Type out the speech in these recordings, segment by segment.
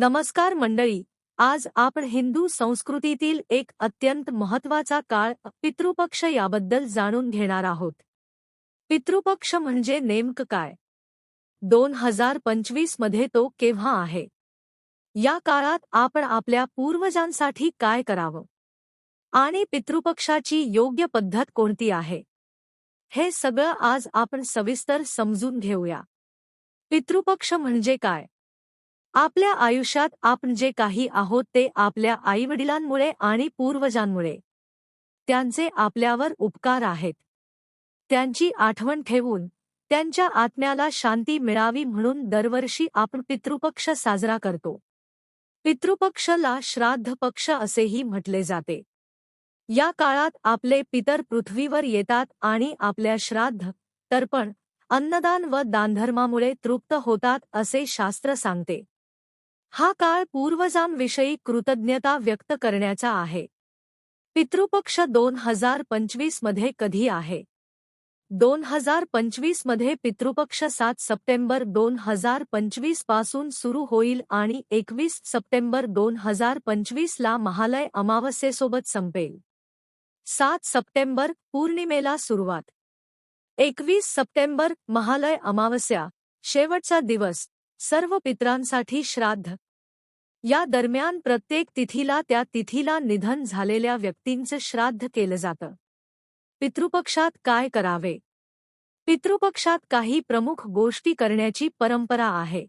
नमस्कार मंडळी आज आपण हिंदू संस्कृतीतील एक अत्यंत महत्त्वाचा काळ पितृपक्ष याबद्दल जाणून घेणार आहोत. पितृपक्ष म्हणजे नेमकं काय? दोन हजार पंचवीसमध्ये तो केव्हा आहे? या काळात आपण आपल्या पूर्वजांसाठी काय करावं? आणि पितृपक्षाची योग्य पद्धत कोणती आहे? हे सगळं आज आपण सविस्तर समजून घेऊया. पितृपक्ष म्हणजे काय? आपल्या आयुष्यात आपण जे काही आहोत ते आपल्या आईवडिलांमुळे आणि पूर्वजांमुळे. त्यांचे आपल्यावर उपकार आहेत. त्यांची आठवण ठेवून त्यांच्या आत्म्याला शांती मिळावी म्हणून दरवर्षी आपण पितृपक्ष साजरा करतो. पितृपक्षला श्राद्ध पक्ष असेही म्हटले जाते. या काळात आपले पितर पृथ्वीवर येतात आणि आपल्या श्राद्ध तर्पण अन्नदान व दानधर्मामुळे तृप्त होतात असे शास्त्र सांगते. हा काळ पूर्वजांविषयी कृतज्ञता व्यक्त करण्याचा आहे. पितृपक्ष दोन हजार पंचवीसमध्ये कधी आहे? दोन हजार पंचवीसमध्ये पितृपक्ष सात सप्टेंबर दोन हजार पंचवीसपासून सुरू होईल आणि एकवीस सप्टेंबर दोन हजार पंचवीसला महालय अमावस्येसोबत संपेल. सात सप्टेंबर पौर्णिमेला सुरुवात. एकवीस सप्टेंबर महालय अमावस्या शेवटचा दिवस. सर्व पित्रांसाठी श्राद्ध. या दरम्यान प्रत्येक तिथीला त्या तिथीला निधन झालेल्या व्यक्तींचं श्राद्ध केलं जातं. पितृपक्षात काय करावे? पितृपक्षात काही प्रमुख गोष्टी करण्याची परंपरा आहे.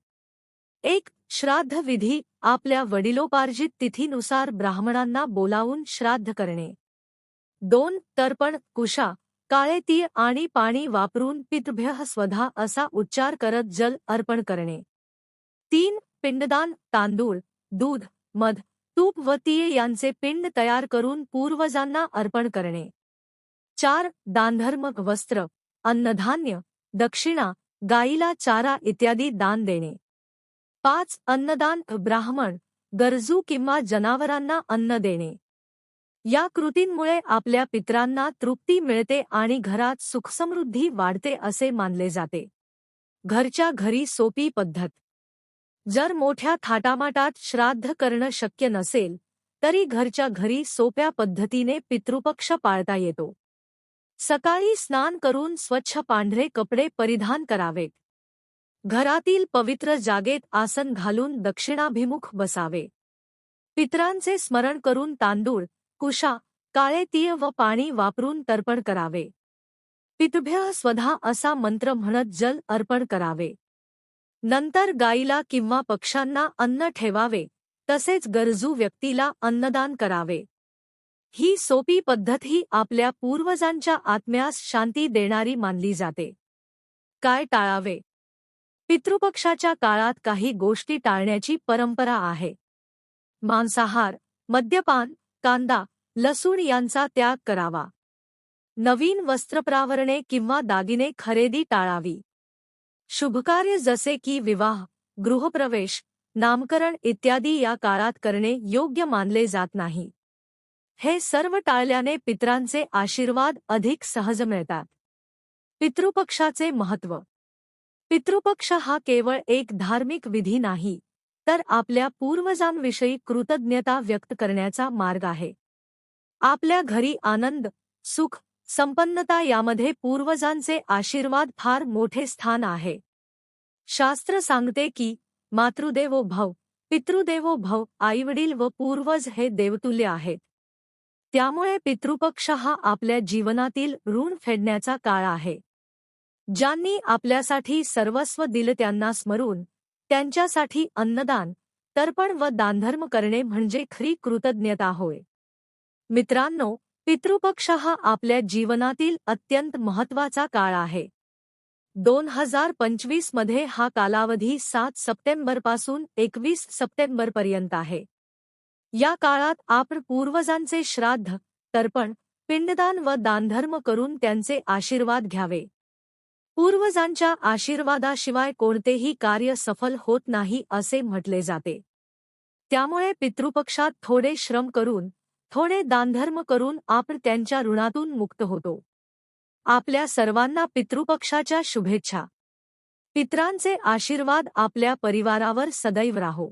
एक श्राद्ध विधी आपल्या वडिलोपार्जित तिथीनुसार ब्राह्मणांना बोलावून श्राद्ध करणे. दोन तर्पण कुशा काळे तीळ आणि पाणी वापरून पितृभ्य स्वधा असा उच्चार करत जल अर्पण करणे. तीन पिंडदान तांदूळ दूध मध तूप व तीळ यांचे पिंड तयार करून पूर्वजांना अर्पण करणे. चार दानधर्म वस्त्र अन्नधान्य दक्षिणा गाईला चारा इत्यादी दान देणे. पाच अन्नदान ब्राह्मण गरजू किंवा जनावरांना अन्न देणे. या कृतींमुळे आपल्या पित्रांना तृप्ती मिळते आणि घरात सुखसमृद्धी वाढते असे मानले जाते. घरच्या घरी सोपी पद्धत. जर मोठ्या थाटामाटात श्राद्ध करणं शक्य नसेल तरी घरच्या घरी सोप्या पद्धतीने पितृपक्ष पाळता येतो. सकाळी स्नान करून स्वच्छ पांढरे कपडे परिधान करावेत. घरातील पवित्र जागेत आसन घालून दक्षिणाभिमुख बसावे. पित्रांचे स्मरण करून तांदूळ कुशा काळे तीळ व पाणी वापरून तर्पण करावे. पितृभ्य स्वधा असा मंत्र म्हणत जल अर्पण करावे. नंतर गाईला किंवा पक्ष्यांना अन्न ठेवावे तसेच गरजू व्यक्तीला अन्नदान करावे. ही सोपी पद्धत ही आपल्या पूर्वजांच्या आत्म्यास शांती देणारी मानली जाते. काय टाळावे? पितृपक्षाच्या काळात काही गोष्टी टाळण्याची परंपरा आहे. मांसाहार मद्यपान कांदा लसूण यांचा त्याग करावा. नवीन वस्त्रप्रावरणे किंवा दागिने खरेदी टाळावी. शुभकार्य जसे की विवाह गृहप्रवेश नामकरण इत्यादी या काळात करणे योग्य मानले जात नाही. हे सर्व टाळल्याने पित्रांचे आशीर्वाद अधिक सहज मिळतात. पितृपक्षाचे महत्त्व. पितृपक्ष हा केवळ एक धार्मिक विधी नाही तर आपल्या पूर्वजांविषयी कृतज्ञता व्यक्त करण्याचा मार्ग आहे. आपल्या घरी आनंद सुख संपन्नता यामध्ये पूर्वजांचे आशीर्वाद फार मोठे स्थान आहे. शास्त्र सांगते की मातृदेवो भव पितृदेवो भव आईवडील व पूर्वज हे देवतुल्य आहेत. त्यामुळे पितृपक्ष हा आपल्या जीवनातील ऋण फेडण्याचा काळ आहे. ज्यांनी आपल्यासाठी सर्वस्व दिलं त्यांना स्मरून त्यांच्यासाठी अन्नदान तर्पण व दानधर्म करणे म्हणजे खरी कृतज्ञता होय. मित्रांनो पितृपक्ष हा आपल्या जीवनातील अत्यंत महत्त्वाचा काळ आहे. दोन हजार पंचवीसमध्ये हा कालावधी सात सप्टेंबरपासून एकवीस सप्टेंबरपर्यंत आहे. या काळात आपण पूर्वजांचे श्राद्ध तर्पण पिंडदान व दानधर्म करून त्यांचे आशीर्वाद घ्यावे. पूर्वजांच्या आशीर्वादाशिवाय कोणतेही कार्य सफल होत नाही असे म्हटले जाते. त्यामुळे पितृपक्षात थोडे श्रम करून थोडे दानधर्म करून आपण त्यांच्या ऋणातून मुक्त होतो. आपल्या सर्वांना पितृपक्षाच्या शुभेच्छा. पित्रांचे आशीर्वाद आपल्या परिवारावर सदैव राहो.